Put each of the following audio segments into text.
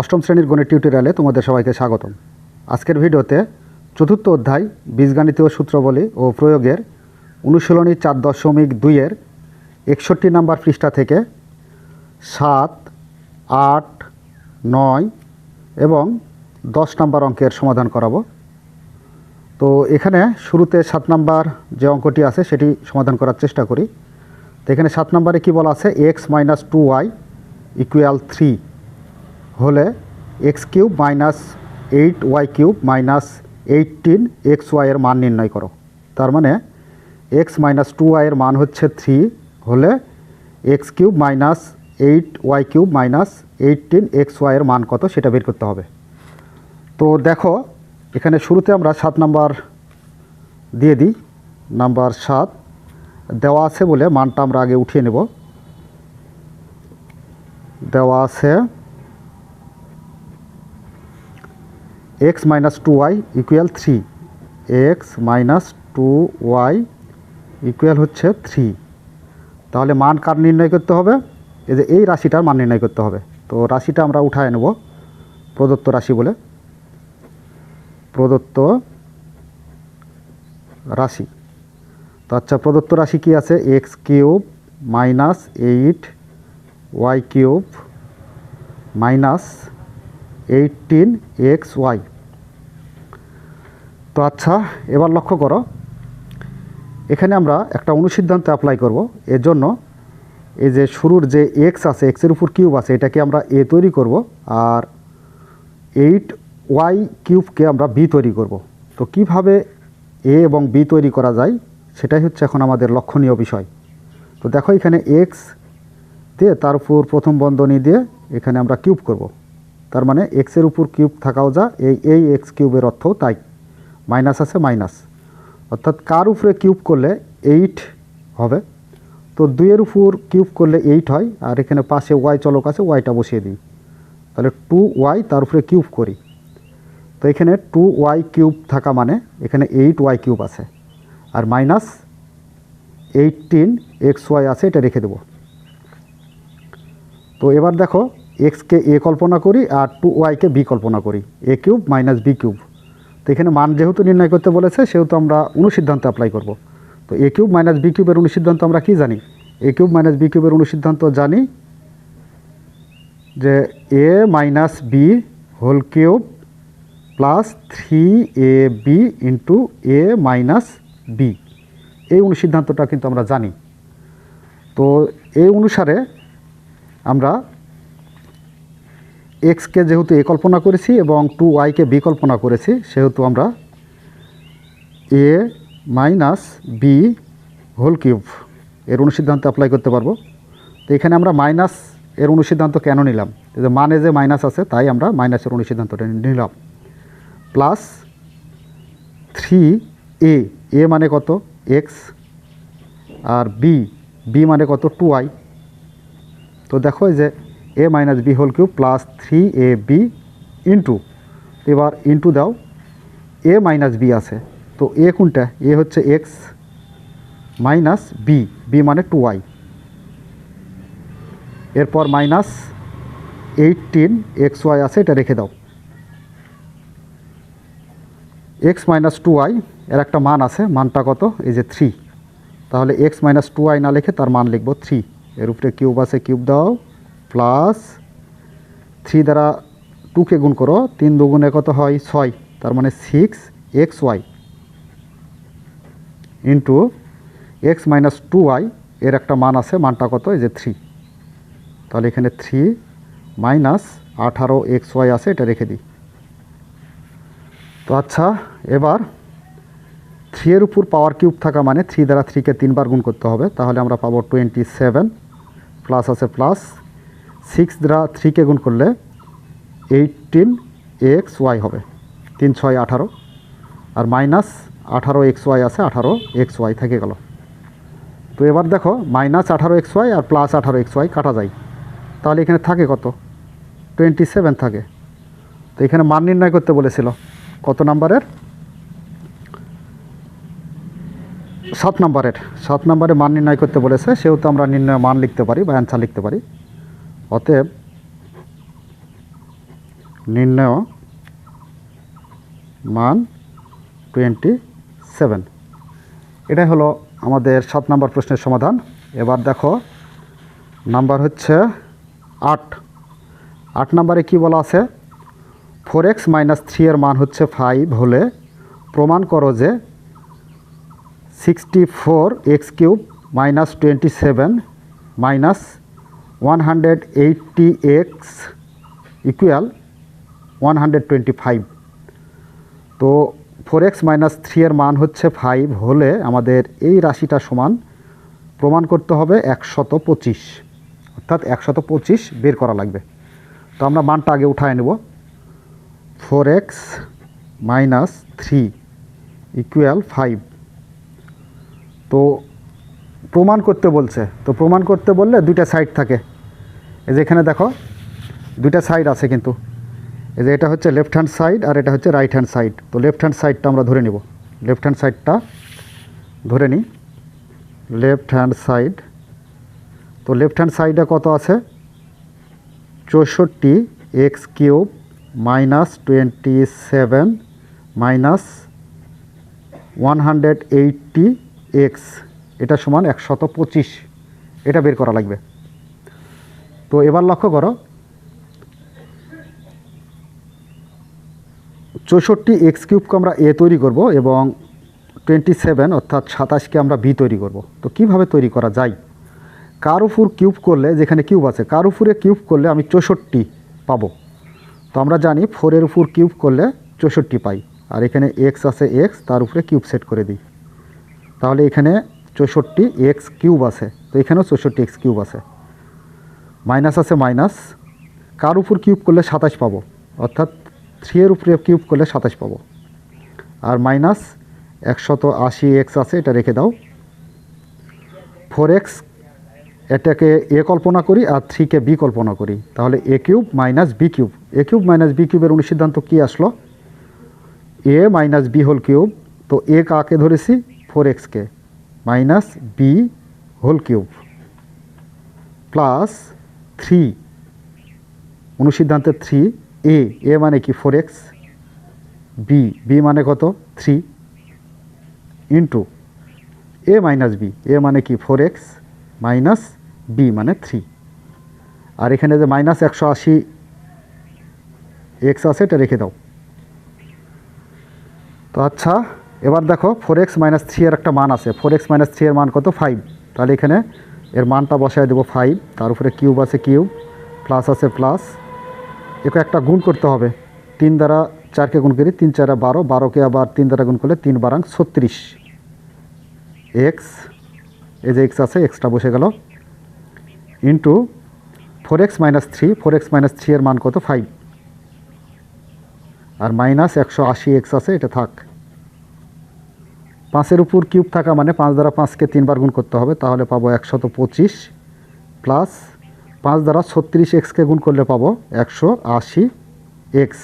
অষ্টম শ্রেণির গণিত টিউটোরিয়ালে তোমাদের সবাইকে স্বাগতম। আজকের ভিডিওতে চতুর্থ অধ্যায় বীজগাণিতীয় সূত্রবলী ও প্রয়োগের অনুশীলনী চার দশমিক দুইয়ের একষট্টি নাম্বার পৃষ্ঠা থেকে সাত, আট, নয় এবং দশ নাম্বার অঙ্কের সমাধান করাবো। তো এখানে শুরুতে সাত নাম্বার যে অঙ্কটি আছে সেটি সমাধান করার চেষ্টা করি। তো এখানে সাত নাম্বারে কী বলা আছে? X minus two y equal three হলে x cube minus eight y cube minus eighteen x ওয়াইয়ের মান নির্ণয় করো। তার মানে এক্স মাইনাস টু ওয়াইয়ের মান হচ্ছে থ্রি হলে x cube minus eight y cube minus eighteen x ওয়াইয়ের মান কত সেটা বের করতে হবে। তো দেখো, এখানে শুরুতে আমরা সাত নাম্বার দিয়ে দিই। নাম্বার সাত, দেওয়া আছে বলে মানটা আমরা আগে উঠিয়ে নেব। দেওয়া আছে x minus two y equal three x minus two y equal হচ্ছে থ্রি তাহলে মান কার নির্ণয় করতে হবে? এই যে এই রাশিটার মান নির্ণয় করতে হবে। তো রাশিটা আমরা উঠায় নেব প্রদত্ত রাশি বলে। প্রদত্ত রাশি। তো আচ্ছা প্রদত্ত রাশি কি আছে? X cube minus eight, y cube minus eighteen x y. তো আচ্ছা এবার লক্ষ্য করো। এখানে আমরা একটা অনুসিদ্ধান্ত অ্যাপ্লাই করব। এর জন্য এই যে শুরুর যে এক্স আছে এক্সের উপর কিউব আছে, এটাকে আমরা এ তৈরি করব আর এইট ওয়াই কিউবকে আমরা বি তৈরি করব। তো কীভাবে এ এবং বি তৈরি করা যায়, সেটাই হচ্ছে এখন আমাদের লক্ষণীয় বিষয়। তো দেখো এখানে এক্স দিয়ে তার উপর প্রথম বন্ধনী দিয়ে এখানে আমরা কিউব করব। তার মানে এক্সের উপর কিউব থাকাও যা, এই এই এক্স কিউবের অর্থও তাই। মাইনাস আছে, মাইনাস। অর্থাৎ কার উপরে কিউব করলে এইট হবে? তো দুইয়ের উপর কিউব করলে এইট হয়, আর এখানে পাশে ওয়াই চলক আছে, ওয়াইটা বসিয়ে দিই। তাহলে টু ওয়াই তার উপরে কিউব করি। তো এখানে টু ওয়াই কিউব থাকা মানে এখানে এইট ওয়াই কিউব আছে, আর মাইনাস এইটিন এক্স ওয়াই আছে, এটা রেখে দেব। তো এবার দেখো এক্সকে এ কল্পনা করি আর টু ওয়াইকে বি কল্পনা করি। A cube minus b cube. তো এখানে মান যেহেতু নির্ণয় করতে বলেছে, সেহেতু আমরা অনুসিদ্ধান্ত অ্যাপ্লাই করব। তো এ কিউব মাইনাস বি কিউবের অনুসিদ্ধান্ত আমরা কি জানি? এ কিউব মাইনাস বি কিউবের অনুসিদ্ধান্ত জানি যে a minus b whole cube plus three a b into a minus b এই অনুসিদ্ধান্তটা কিন্তু আমরা জানি। তো এই অনুসারে আমরা এক্সকে যেহেতু এ কল্পনা করেছি এবং টু ওয়াইকে বি কল্পনা করেছি, সেহেতু আমরা a minus b whole cube এর অনুসিদ্ধান্ত অ্যাপ্লাই করতে পারব। তো এখানে আমরা মাইনাস এর অনুসিদ্ধান্ত কেন নিলাম? যে মানে যে মাইনাস আছে, তাই আমরা মাইনাসের অনুসিদ্ধান্তটা নিলাম। প্লাস থ্রি এ এ মানে কত? এক্স আর বি বি মানে কত? টু আই তো দেখো যে a minus b whole cube plus three a b into এবার ইন্টু দাও। এ মাইনাস বি আছে। তো এ কোনটা? এ হচ্ছে এক্স মাইনাস বি বি মানে টু ওয়াই এরপর মাইনাস এইটিন এক্স ওয়াই আছে, এটা রেখে দাও। এক্স মাইনাস টু ওয়াই এর একটা মান আছে, মানটা কত? এই যে থ্রি তাহলে এক্স মাইনাস টু ওয়াই না লিখে তার মান লিখব থ্রি এর উপরে কিউব আছে কিউব দাও। প্লাস থ্রি দ্বারা টুকে গুণ করো, তিন দুগুণে কত হয়? ছয়। তার মানে six x y into x minus two y এর একটা মান আছে, মানটা কত? এই যে থ্রি তাহলে এখানে থ্রি মাইনাস আঠারো এক্স ওয়াই আছে, এটা রেখে দিই। তো আচ্ছা এবার থ্রি এর উপর পাওয়ার কিউব থাকা মানে থ্রি দ্বারা থ্রিকে তিনবার গুণ করতে হবে, তাহলে আমরা পাবো টোয়েন্টি সেভেন প্লাস আছে প্লাস সিক্স দ্বারা থ্রিকে গুণ করলে এইটিন এক্স ওয়াই হবে। তিন, ছয়, আঠারো। আর মাইনাস আঠারো এক্স ওয়াই আছে, আঠারো এক্স ওয়াই থেকে গেল। তো এবার দেখো মাইনাস আঠারো এক্স ওয়াই আর প্লাস আঠারো এক্স ওয়াই কাটা যায়। তাহলে এখানে থাকে কত? টোয়েন্টি সেভেন থাকে। তো এখানে মান নির্ণয় করতে বলেছিল। কত নাম্বারের? সাত নাম্বারের। সাত নাম্বারে মান নির্ণয় করতে বলেছে, সেহেতু আমরা নির্ণয় মান লিখতে পারি বা অ্যান্সার লিখতে পারি। অতএব নির্ণয় মান টোয়েন্টি সেভেন এটাই হলো আমাদের সাত নম্বর প্রশ্নের সমাধান। এবার দেখো, নাম্বার হচ্ছে আট। আট নাম্বারে কি বলা আছে? ফোর এক্স মাইনাস থ্রি এর মান হচ্ছে ফাইভ হলে প্রমাণ করো যে sixty four x cube minus twenty seven minus one hundred eighty x equal one hundred twenty five তো ফোর এক্স মাইনাস থ্রি এর মান হচ্ছে ফাইভ হলে আমাদের এই রাশিটা সমান প্রমাণ করতে হবে একশত পঁচিশ। অর্থাৎ একশত পঁচিশ বের করা লাগবে। তো আমরা মানটা আগে উঠায় নেব। Four x minus three equal five তো প্রমাণ করতে বলছে। তো প্রমাণ করতে বললে দুইটা সাইড থাকে। এই যে এখানে দেখো, দুইটা সাইড আছে কিন্তু। এই যে এটা হচ্ছে লেফট হ্যান্ড সাইড আর এটা হচ্ছে রাইট হ্যান্ড সাইড তো লেফট হ্যান্ড সাইডটা আমরা ধরে নিব। লেফট হ্যান্ড সাইডটা ধরে নিই। লেফট হ্যান্ড সাইড তো লেফট হ্যান্ড সাইডে কত আছে? চৌষট্টি x cube minus twenty seven minus one hundred eighty x এটা সমান একশত পঁচিশ। এটা বের করা লাগবে। তো এবার লক্ষ্য করো। চৌষট্টি এক্স কিউবকে আমরা এ তৈরি করব এবং টোয়েন্টি সেভেন অর্থাৎ সাতাশকে আমরা বি তৈরি করব। তো কীভাবে তৈরি করা যায়? কার উপর কিউব করলে, যেখানে কিউব আছে, কার উপরে কিউব করলে আমি চৌষট্টি পাব? তো আমরা জানি ফোরের উপর কিউব করলে চৌষট্টি পাই। আর এখানে এক্স আছে এক্স, তার উপরে কিউব সেট করে দিই। তাহলে এখানে চৌষট্টি এক্স কিউব আছে। তো এখানেও চৌষট্টি এক্স কিউব আছে। মাইনাস আছে মাইনাস। কার উপর কিউব করলে সাতাশ পাবো? অর্থাৎ থ্রি এর উপরে কিউব করলে সাতাশ পাবো। আর মাইনাস একশত আশি এক্স আছে, এটা রেখে দাও। ফোর এক্স, এটাকে এ কল্পনা করি আর থ্রিকে বি কল্পনা করি। তাহলে a cube minus b cube. A cube minus B কিউবের অনুসিদ্ধান্ত কী আসলো? A minus b whole cube. তো এ কাকে ধরেছি? ফোর এক্সকে minus b whole cube. Plus three অনুসিদ্ধান্তে three a a মানে কি? ফোর এক্স বি বি মানে কত? Three into a minus b a মানে কি? ফোর এক্স মাইনাস বি মানে থ্রি আর এখানে যে মাইনাস একশো আশি এক্স আছে, এটা রেখে দাও। তো আচ্ছা এবার দেখো ফোর এক্স মাইনাস থ্রি এর একটা মান আছে। ফোর এক্স মাইনাস থ্রি এর মান কত? ফাইভ তাহলে এখানে এর মানটা বসায় দেবো ফাইভ তার উপরে কিউব আছে কিউব প্লাস আছে প্লাস একে একটা গুণ করতে হবে। তিন দ্বারা চারকে গুণ করি, তিন চারা বারো, বারোকে আবার তিন দ্বারা গুণ করলে তিন বারাং ছত্রিশ। এক্স এই যে এক্স আছে এক্সটা বসে গেল। Into four x minus three four x minus three এর মান কত? ফাইভ আর মাইনাস একশো আশি এক্স আছে, এটা থাক। পাঁচের উপর কিউব থাকা মানে পাঁচ দ্বারা পাঁচকে তিনবার গুণ করতে হবে, তাহলে পাবো একশত পঁচিশ প্লাস পাঁচ দ্বারা ছত্রিশ এক্সকে গুণ করলে পাবো একশো আশি এক্স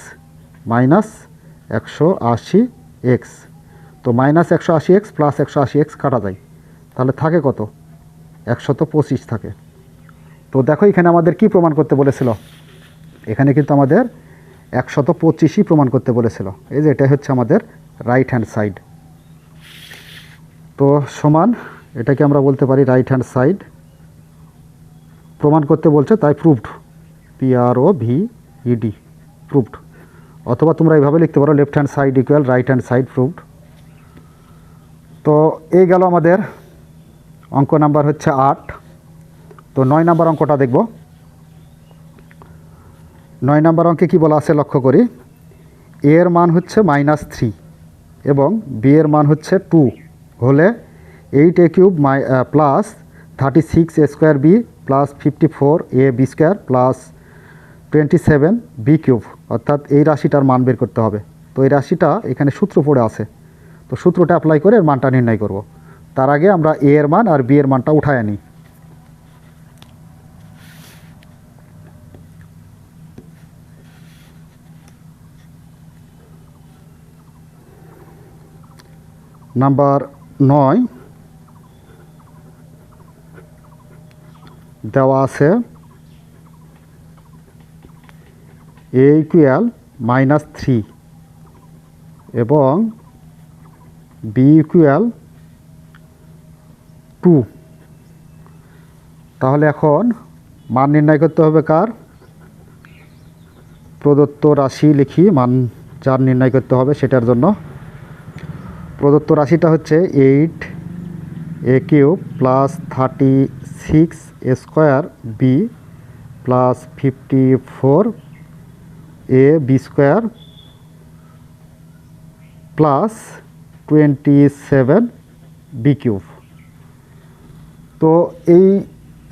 মাইনাস একশো আশি এক্স। তো মাইনাস একশো আশি এক্স প্লাস একশো আশি এক্স কাটা যায়। তাহলে থাকে কত? একশত পঁচিশ থাকে। তো দেখো এখানে আমাদের কি প্রমাণ করতে বলেছিল? এখানে কিন্তু আমাদের একশত পঁচিশই প্রমাণ করতে বলেছিল। এই যে এটাই হচ্ছে আমাদের রাইট হ্যান্ড সাইড তো সমান, এটাকে আমরা বলতে পারি রাইট হ্যান্ড সাইড প্রমাণ করতে বলছে, তাই proved P R O V E D proved অথবা তোমরা এইভাবে লিখতে পারো left hand side equal right hand side proved তো এই গেল আমাদের অঙ্ক নাম্বার হচ্ছে আট। তো নয় নাম্বার অঙ্কটা দেখব। নয় নাম্বার অঙ্কে কি বলা আছে, লক্ষ্য করি। এর মান হচ্ছে মাইনাস থ্রি এবং বি এর মান হচ্ছে টু হলে eight a cube my plus thirty six square b plus fifty four a b square plus twenty seven b cube. অর্থাৎ এই রাশিটার মান বের করতে হবে। তো এই রাশিটা এখানে সূত্র পড়ে আছে। তো সূত্রটা অ্যাপ্লাই করে এর মানটা নির্ণয় করব। তার আগে আমরা এ এর মান আর বি এর মানটা উঠায় আনি। নাম্বার নয়। দেওয়া আছে এ ইকুয়াল মাইনাস থ্রি এবং বি ইকুয়াল টু তাহলে এখন মান নির্ণয় করতে হবে কার? প্রদত্ত রাশি লিখি মান যার নির্ণয় করতে হবে সেটার জন্য। প্রদত্ত রাশিটা হচ্ছে eight a cube plus thirty six square b plus fifty four a b square plus twenty seven b cube. তো এই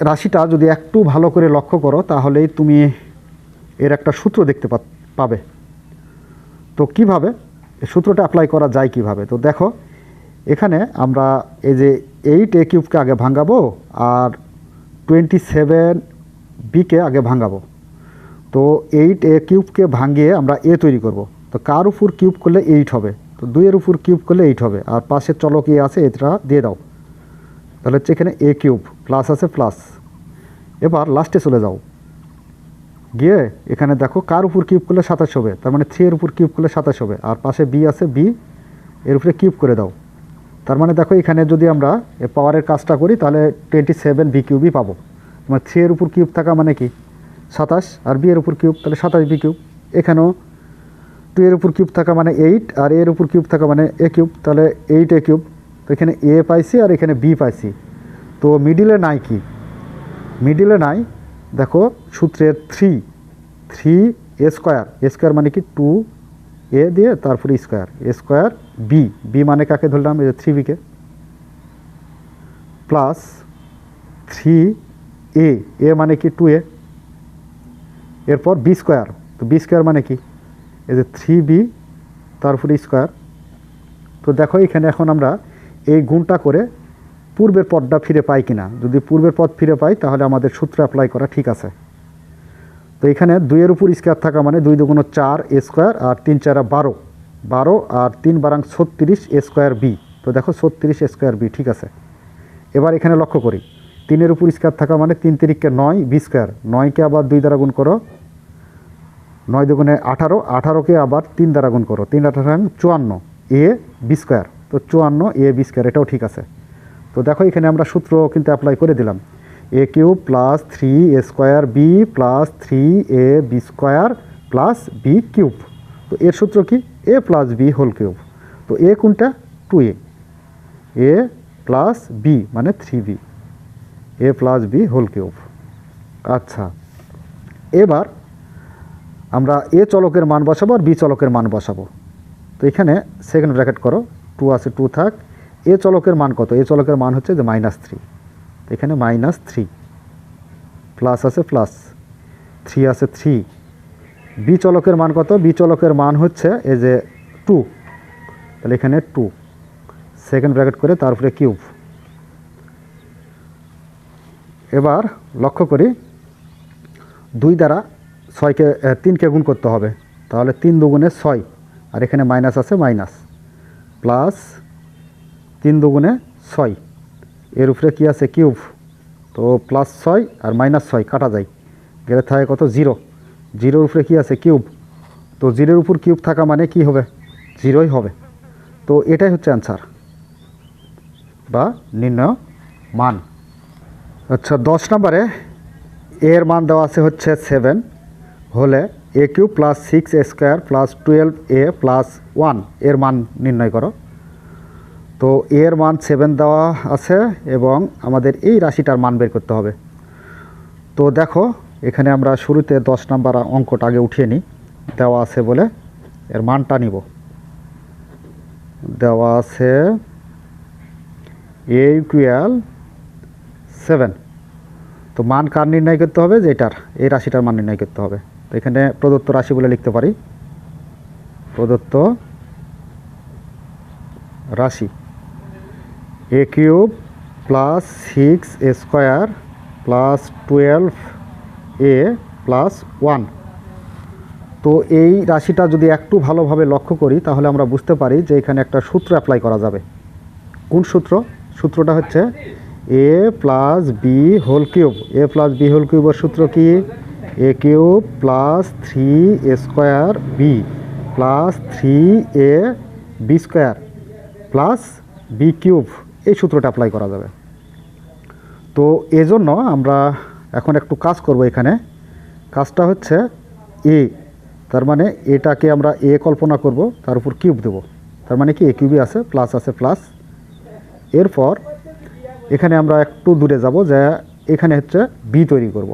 রাশিটা যদি একটু ভালো করে লক্ষ্য করো, তাহলেই তুমি এর একটা সূত্র দেখতে পাবে। তো কীভাবে? সূত্রটা অ্যাপ্লাই করা যায় কীভাবে? তো দেখো, এখানে আমরা এই যে এইট এ কিউবকে আগে ভাঙাবো আর টোয়েন্টি সেভেন বিকে আগে ভাঙাবো তো এইট এ কিউবকে ভাঙিয়ে আমরা এ তৈরি করব। তো কার উপর কিউব করলে এইট হবে? তো দুইয়ের উপর কিউব করলে এইট হবে। আর পাশের চলক এ আছে, এটা দিয়ে দাও। তাহলে হচ্ছে এখানে এ কিউব প্লাস আছে প্লাস এবার লাস্টে চলে যাও। গিয়ে এখানে দেখো কার উপর কিউব করলে সাতাশ হবে? তার মানে থ্রি এর উপর কিউব করলে সাতাশ হবে। আর পাশে বি আছে বি এর উপরে কিউব করে দাও। তার মানে দেখো এখানে যদি আমরা পাওয়ারের কাজটা করি, তাহলে টোয়েন্টি সেভেন বি কিউবই পাবো। মানে থ্রি এর উপর কিউব থাকা মানে কি? সাতাশ আর বি এর উপর কিউব তাহলে সাতাশ বি কিউব এখানেও টু এর উপর কিউব থাকা মানে এইট আর এর উপর কিউব থাকা মানে এ কিউব তাহলে এইট এ কিউব তো এখানে এ পাইছি আর এখানে বি পাইছি। তো মিডিলে নাই কি? মিডিলে নাই। দেখো সূত্রের three three a square a square মানে কি? টু এ দিয়ে তারপরে square a square b b মানে কাকে ধরলাম? এই যে থ্রি বিকে প্লাস থ্রি এ এ মানে কি? টু এ এরপর বি স্কোয়ার তো বি স্কোয়ার মানে কি? এই যে থ্রি বি তারপরে স্কোয়ার তো দেখো, এখানে এখন আমরা এই গুণটা করে পূর্বের পদটা ফিরে পাই কিনা? যদি পূর্বের পদ ফিরে পাই, তাহলে আমাদের সূত্র অ্যাপ্লাই করা ঠিক আছে। তো এখানে দুইয়ের উপর স্কোয়ার থাকা মানে দুই দুগুণ চার এ স্কোয়ার আর তিন চারা বারো। বারো আর তিন বারাং ছত্রিশ এ স্কোয়ার বি তো দেখো ছত্রিশ স্কোয়ার বি ঠিক আছে। এবার এখানে লক্ষ্য করি। তিনের উপর স্কোয়ার থাকা মানে তিন তিরিককে নয় বি স্কোয়ার নয়কে আবার দুই দ্বারা গুণ করো। নয় দুগুণে আঠারো, আঠারোকে আবার তিন দ্বারা গুণ করো। তিন আঠারো চুয়ান্ন এ বি স্কোয়ার তো চুয়ান্ন এ বি স্কোয়ার এটাও ঠিক আছে। তো দেখো, এখানে আমরা সূত্র কিন্তু অ্যাপ্লাই করে দিলাম। A cube plus three a square b plus three a b square plus b cube. তো এর সূত্র কি? A plus b whole cube. তো এ কোনটা? Two a a plus b মানে three b a plus b whole cube. আচ্ছা এবার আমরা এ চলকের মান বসাবো আর বি চলকের মান বসাবো। তো এখানে সেকেন্ড ব্র্যাকেট করো। টু আছে টু থাক। এ চলকের মান কত? এ চলকের মান হচ্ছে যে মাইনাস থ্রি এখানে মাইনাস থ্রি প্লাস আছে প্লাস থ্রি আছে থ্রি বি চলকের মান কত? বি চলকের মান হচ্ছে এই যে টু তাহলে এখানে টু সেকেন্ড ব্র্যাকেট করে তারপরে কিউব এবার লক্ষ্য করি, দুই দ্বারা ছয়কে তিনকে গুণ করতে হবে। তাহলে তিন দুগুণে ছয়। আর এখানে মাইনাস আছে মাইনাস প্লাস তিন দুগুণে ছয়। এর উপরে কি আছে? কিউব। তো প্লাস ছয় আর মাইনাস ছয়, কাটা যায়। গেলে থাকে কত? জিরো জিরোর উপরে কি আছে? কিউব। তো জিরোর উপর কিউব থাকা মানে কি হবে? জিরোই হবে। তো এটাই হচ্ছে অ্যান্সার বা নির্ণয় মান। আচ্ছা দশ নম্বরে এর মান দেওয়া আছে হচ্ছে সেভেন হলে a cube plus six square plus twelve a plus ওয়ানের মান নির্ণয় করো। তো এর মান সেভেন দেওয়া আছে এবং আমাদের এই রাশিটার মান বের করতে হবে। তো দেখো, এখানে আমরা শুরুতে দশ নাম্বার অঙ্কটা আগে উঠিয়ে নিই। দেওয়া আছে বলে এর মানটা নিব। দেওয়া আছে এ ইকুয়াল সেভেন তো মান কার নির্ণয় করতে হবে? যে এটার এই রাশিটার মান নির্ণয় করতে হবে। তো এখানে প্রদত্ত রাশি বলে লিখতে পারি। প্রদত্ত রাশি। A cube plus six square plus twelve a plus one তো এই রাশিটা যদি একটু ভালোভাবে লক্ষ্য করি, তাহলে আমরা বুঝতে পারি যে এখানে একটা সূত্র অ্যাপ্লাই করা যাবে। কোন সূত্র? সূত্রটা হচ্ছে a plus b whole cube a plus b whole কিউবের সূত্র কি? A cube plus three square b plus three a b square plus b cube এই সূত্রটা অ্যাপ্লাই করা যাবে। তো এজন্য আমরা এখন একটু কাজ করব এখানে। কাজটা হচ্ছে এ তার মানে এটাকে আমরা এ কল্পনা করব, তার উপর কিউব দেব। তার মানে কি? এ কিউবই আছে প্লাস আছে প্লাস এরপর এখানে আমরা একটু দূরে যাব, যে এখানে হচ্ছে বি তৈরি করব।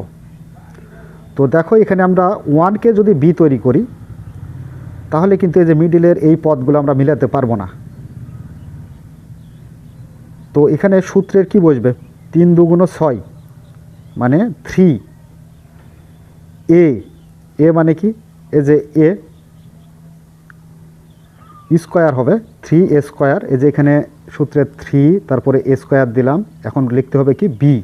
তো দেখো, এখানে আমরা ওয়ানকে যদি বি তৈরি করি, তাহলে কিন্তু এই যে মিডিলের এই পদগুলো আমরা মিলাতে পারব না। তো এখানে সূত্রের কি বসবে? তিন দুগুণ ছয় মানে থ্রি এ এ মানে কি? এ যে এ স্কোয়ার হবে থ্রি এ স্কোয়ার এই যে এখানে সূত্রে থ্রি তারপরে এ স্কোয়ার দিলাম। এখন লিখতে হবে কি? বি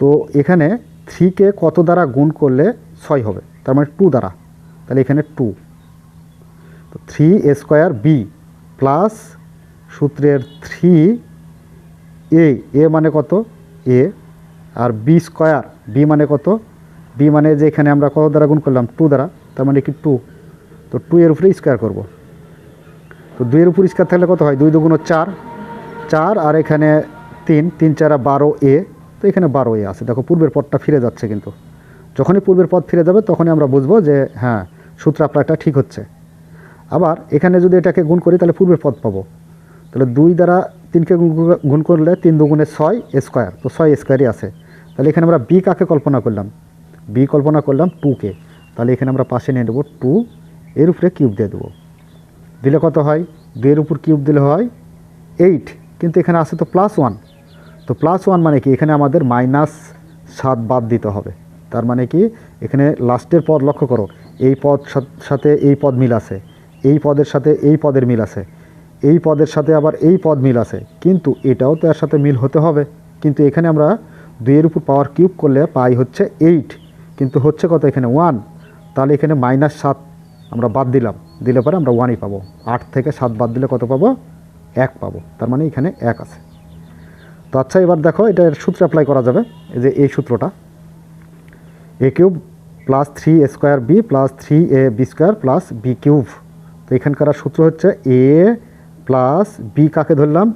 তো এখানে থ্রিকে কত দ্বারা গুণ করলে ছয় হবে? তার মানে টু দ্বারা। তাহলে এখানে টু তো three a square b plus সূত্রের থ্রি এ এ মানে কত? এ আর বি স্কোয়ার বি মানে কত? বি মানে যে এখানে আমরা কত দ্বারা গুণ করলাম? টু দ্বারা, তার মানে কি টু তো টু এর উপরে স্কোয়ার করব। তো দুইয়ের উপর স্কোয়ার থাকলে কত হয়? দুই দুগুণ চার। চার আর এখানে তিন তিন চারা বারো এ তো এখানে বারো এ আছে। দেখো, পূর্বের পদটা ফিরে যাচ্ছে কিন্তু। যখনই পূর্বের পদ ফিরে যাবে, তখনই আমরা বুঝব যে হ্যাঁ সূত্র ঠিক হচ্ছে। আবার এখানে যদি এটাকে গুণ করি, তাহলে পূর্বের পদ পাবো। তাহলে দুই দ্বারা তিনকে গুণ করলে তিন দুগুণে ছয় স্কোয়ার। তো ছয় স্কোয়ারই আছে। তাহলে এখানে আমরা বি কাকে কল্পনা করলাম? বি কল্পনা করলাম টুকে। তাহলে এখানে আমরা পাশে নিয়ে নেব টু, এর উপরে কিউব দিয়ে দেবো। দিলে কত হয়? দুইয়ের উপর কিউব দিলে হয় এইট। কিন্তু এখানে আছে তো প্লাস ওয়ান তো প্লাস ওয়ান মানে কি? এখানে আমাদের মাইনাস সাত বাদ দিতে হবে। তার মানে কি? এখানে লাস্টের পদ লক্ষ্য করো। এই পদ সাথে এই পদ মিল আছে। এই পদের সাথে এই পদের মিল আছে। এই পদের সাথে আবার এই পদ মিল আছে। কিন্তু এটাও তো এর সাথে মিল হতে হবে। কিন্তু এখানে আমরা দুইয়ের উপর পাওয়ার কিউব করলে পাই হচ্ছে এইট। কিন্তু হচ্ছে কত এখানে? ওয়ান। তাহলে এখানে মাইনাস সাত আমরা বাদ দিলাম। দিলে পরে আমরা ওয়ানই পাবো। আট থেকে সাত বাদ দিলে কত পাবো? এক পাবো। তার মানে এখানে এক আছে। তো আচ্ছা এবার দেখো এটার সূত্র অ্যাপ্লাই করা যাবে। এই যে এই সূত্রটা। A cube plus three a square b plus three a b square plus b cube. তো এখানকার সূত্র হচ্ছে এ প্লাস বি কাকে ধরলাম?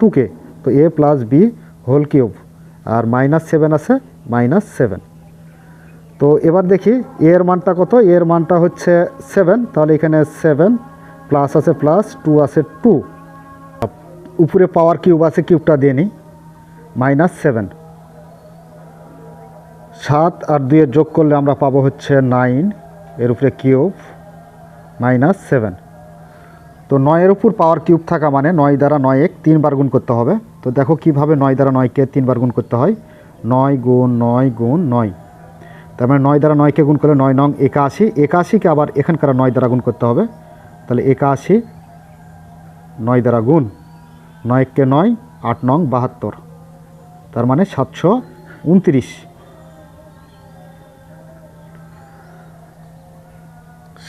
টুকে। তো a plus b whole cube. R minus seven আছে, মাইনাস সেভেন। তো এবার দেখি এর মানটা কত? এর মানটা হচ্ছে সেভেন। তাহলে এখানে সেভেন প্লাস আছে প্লাস, টু আছে টু। উপরে পাওয়ার কিউব আছে, কিউবটা দিয়ে নিই। Minus seven. সাত আর দুইয়ের যোগ করলে আমরা পাবো হচ্ছে নাইন। এর উপরে কিউব। Minus seven. তো নয়ের উপর পাওয়ার কিউব থাকা মানে নয় দ্বারা নয় এক তিনবার গুণ করতে হবে। তো দেখো কীভাবে নয় দ্বারা নয়কে তিনবার গুণ করতে হয়? নয় গুণ নয় গুণ নয়। তার মানে নয় দ্বারা নয়কে গুণ করলে নয় নং একাশি। একাশিকে আবার এখানকার নয় দ্বারা গুণ করতে হবে। তাহলে একাশি নয় দ্বারা গুণ নয়কে নয় আট নং বাহাত্তর। তার মানে সাতশো উনত্রিশ।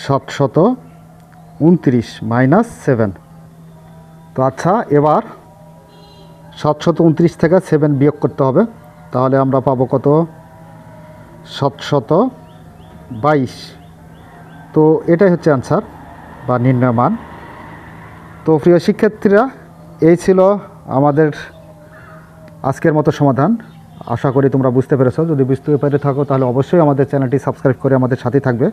সাতশত উনত্রিশ মাইনাস সেভেন। তো আচ্ছা এবার সাতশত উনত্রিশ থেকে সেভেন বিয়োগ করতে হবে। তাহলে আমরা পাবো কত? সাতশত বাইশ। তো এটাই হচ্ছে অ্যান্সার বা নির্ণয় মান। তো প্রিয় শিক্ষার্থীরা, এই ছিল আমাদের আজকের মতো সমাধান। আশা করি তোমরা বুঝতে পেরেছ। যদি বুঝতে পেরে থাকো, তাহলে অবশ্যই আমাদের চ্যানেলটি সাবস্ক্রাইব করে আমাদের সাথে থাকবে।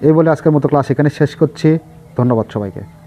এই বলে আজকের মতো ক্লাস এখানে শেষ করছি। ধন্যবাদ সবাইকে।